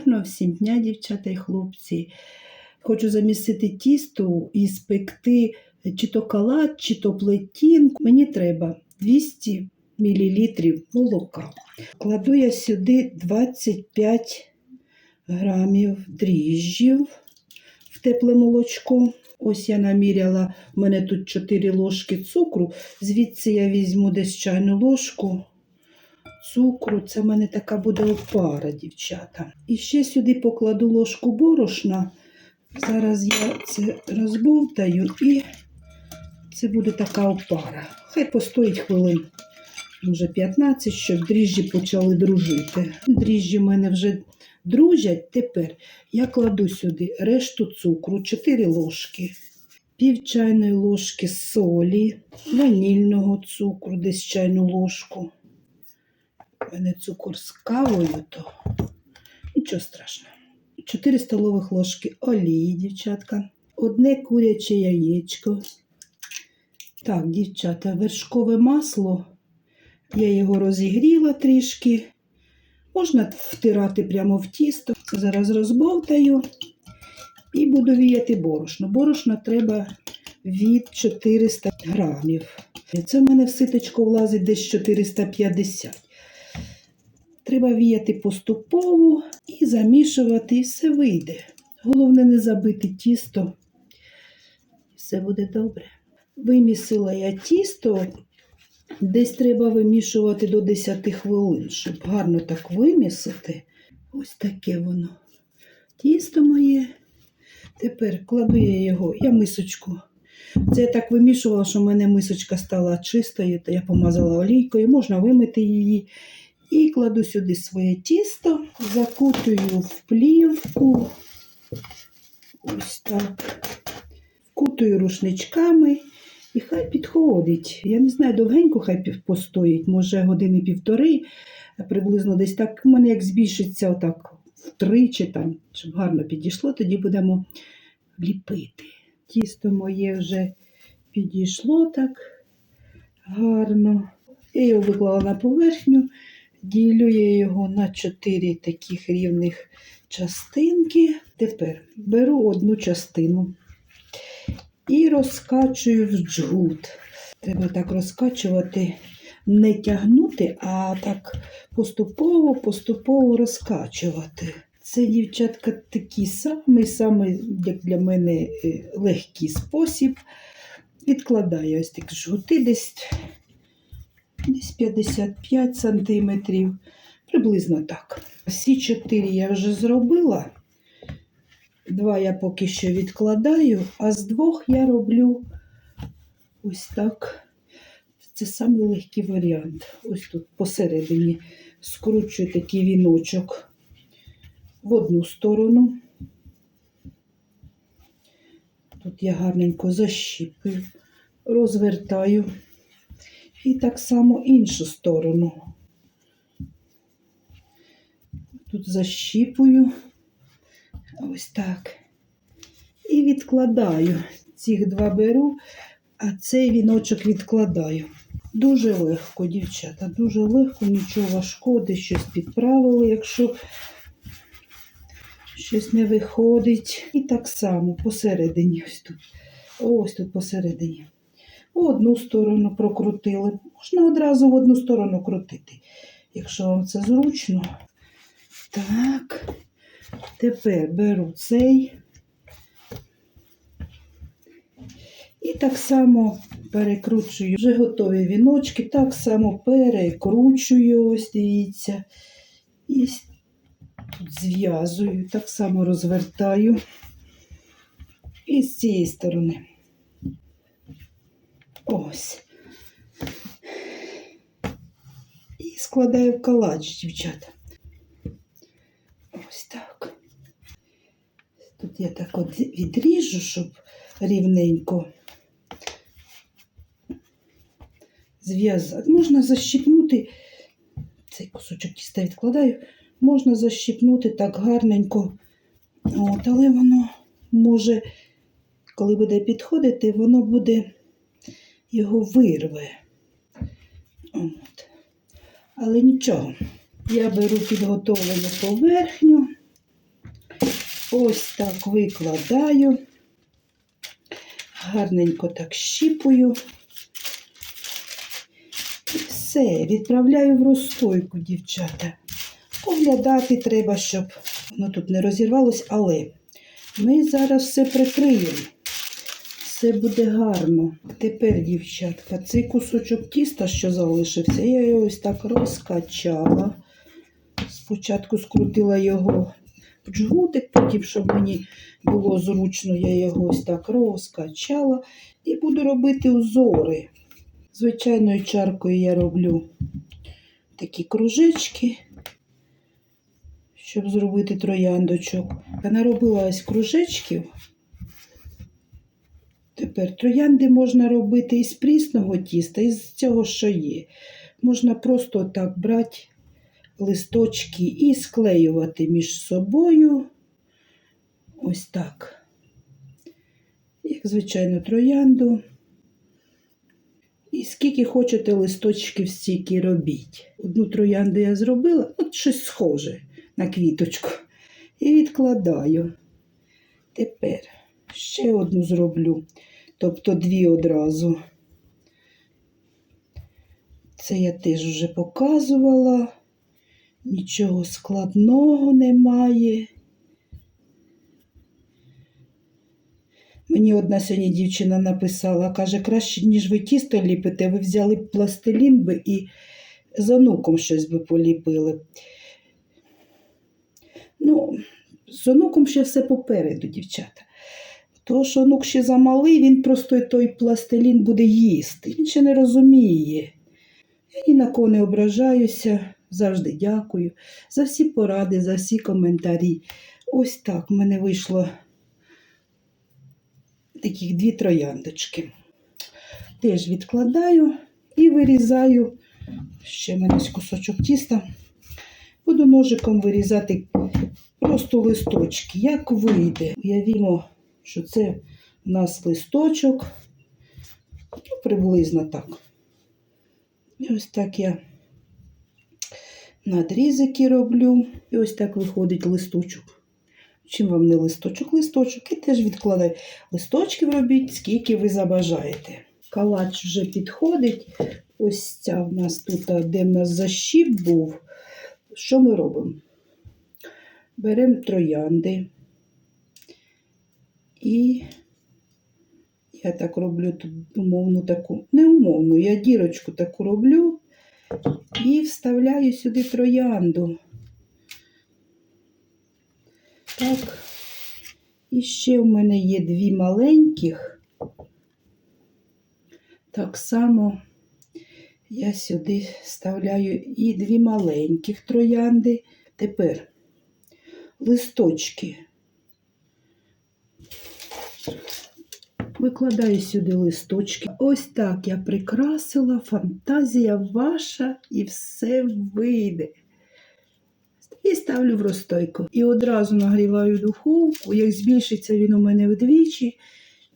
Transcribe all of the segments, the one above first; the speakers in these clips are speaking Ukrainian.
Гарного всім дня, дівчата і хлопці. Хочу замісити тісто і спекти чи то калат, чи то плетін. Мені треба 200 мл молока. Кладу я сюди 25 грамів дріжджів в тепле молочко. Ось я наміряла, у мене тут 4 ложки цукру. Звідси я візьму десь чайну ложку цукру. Це в мене така буде опара, дівчата. І ще сюди покладу ложку борошна. Зараз я це розбовтаю і це буде така опара. Хай постоїть хвилин, може 15, щоб дріжджі почали дружити. Дріжджі в мене вже дружать. Тепер я кладу сюди решту цукру, 4 ложки, пів чайної ложки солі, ванільного цукру, десь чайну ложку. У мене цукор з кавою, то нічого страшного. 4 столових ложки олії, дівчатка. Одне куряче яєчко. Так, дівчата, вершкове масло. Я його розігріла трішки. Можна втирати прямо в тісто. Зараз розбовтаю і буду віяти борошно. Борошна треба від 400 грамів. Це в мене в ситочку влазить десь 450. Треба віяти поступово і замішувати, і все вийде. Головне не забити тісто, все буде добре. Вимісила я тісто, десь треба вимішувати до 10 хвилин, щоб гарно так вимісити. Ось таке воно. Тісто моє. Тепер кладу я його, я мисочку. Це я так вимішувала, що в мене мисочка стала чистою, то я помазала олійкою, можна вимити її. І кладу сюди своє тісто, закутую в плівку. Ось так. Вкутую рушничками і хай підходить. Я не знаю, довгенько хай постоїть, може години півтори, приблизно десь так. У мене як збільшиться отак втричі, там, щоб гарно підійшло, тоді будемо ліпити. Тісто моє вже підійшло так гарно. Я його виклала на поверхню. Ділю його на чотири таких рівних частинки. Тепер беру одну частину і розкачую в джгут. Треба так розкачувати, не тягнути, а так поступово, поступово розкачувати. Це, дівчатка, такий самий, самий, як для мене, е, легкий спосіб. Відкладаю ось такі жгути десь десь 55 сантиметрів, приблизно так. Всі чотири я вже зробила. Два я поки що відкладаю, а з двох я роблю ось так. Це самий легкий варіант. Ось тут посередині скручую такий віночок в одну сторону. Тут я гарненько защіпую, розвертаю. І так само іншу сторону. Тут защіпую. Ось так. І відкладаю. Цих два беру, а цей віночок відкладаю. Дуже легко, дівчата, дуже легко, нічого важкого, щось підправили, якщо щось не виходить. І так само посередині ось тут. Ось тут посередині. В одну сторону прокрутили. Можна одразу в одну сторону крутити, якщо вам це зручно. Так, тепер беру цей. І так само перекручую вже готові віночки, так само перекручую, ось дивіться. І тут зв'язую, так само розвертаю. І з цієї сторони. Ось. І складаю в калач, дівчата. Ось так. Тут я так от відріжу, щоб рівненько зв'язати. Можна защипнути, цей кусочок тіста відкладаю, можна защипнути так гарненько. От, але воно може, коли буде підходити, воно буде його вирве. От. Але нічого. Я беру підготовлену поверхню Ось так викладаю, гарненько так щіпую. І все, відправляю в розстойку, дівчата. Поглядати треба, щоб воно тут не розірвалось, але ми зараз все прикриємо. Все буде гарно. Тепер, дівчатка, цей кусочок тіста, що залишився, я його ось так розкачала. Спочатку скрутила його в джгутик, потім, щоб мені було зручно, я його ось так розкачала і буду робити узори. Звичайною чаркою я роблю такі кружечки, щоб зробити трояндочок. Я наробила ось кружечків. Тепер троянди можна робити із прісного тіста, із цього, що є. Можна просто так брати листочки і склеювати між собою. Ось так. Як звичайно, троянду. І скільки хочете листочків, стільки робіть. Одну троянду я зробила, от щось схоже на квіточку. І відкладаю. Тепер ще одну зроблю, тобто дві одразу. Це я теж вже показувала. Нічого складного немає. Мені одна сьогодні дівчина написала, каже, краще, ніж ви тісто ліпите, ви взяли б пластилін би і з онуком щось би поліпили. Ну, з онуком ще все попереду, дівчата. Тому що онук ще замалий, він просто той пластилін буде їсти. Він ще не розуміє. Я ні на кого не ображаюся, завжди дякую за всі поради, за всі коментарі. Ось так в мене вийшло таких дві трояндочки. Теж відкладаю і вирізаю ще в мене кусочок тіста. Буду ножиком вирізати просто листочки, як вийде. Уявімо, що це у нас листочок, ну, приблизно так. І ось так я надрізики роблю. І ось так виходить листочок. Чим вам не листочок? Листочок і теж відкладаю. Листочків робіть, скільки ви забажаєте. Калач вже підходить. Ось ця в нас тут, де в нас защіп був. Що ми робимо? Беремо троянди. І я так роблю тут умовну таку, не умовну, я дірочку таку роблю і вставляю сюди троянду. Так. І ще в мене є дві маленьких. Так само я сюди вставляю і дві маленьких троянди. Тепер листочки. Викладаю сюди листочки. Ось так я прикрасила, фантазія ваша і все вийде. І ставлю в розстойку. І одразу нагріваю духовку. Як збільшиться він у мене вдвічі,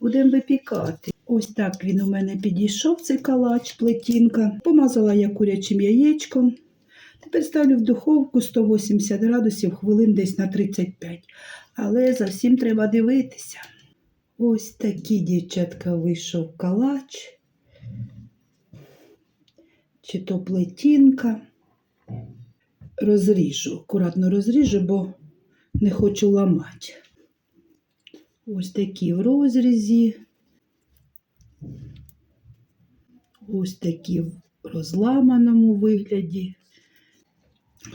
будемо випікати. Ось так він у мене підійшов, цей калач, плетінка. Помазала я курячим яєчком. Тепер ставлю в духовку 180 градусів, хвилин десь на 35. Але за всім треба дивитися. Ось такий, дівчатка, вийшов калач. Чи то плетінка. Розріжу, акуратно розріжу, бо не хочу ламати. Ось такі в розрізі. Ось такі в розламаному вигляді.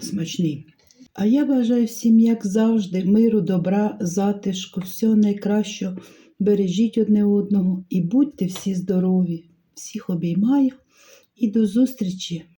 Смачний. А я бажаю всім, як завжди, миру, добра, затишку, всього найкращого. Бережіть одне одного і будьте всі здорові. Всіх обіймаю і до зустрічі!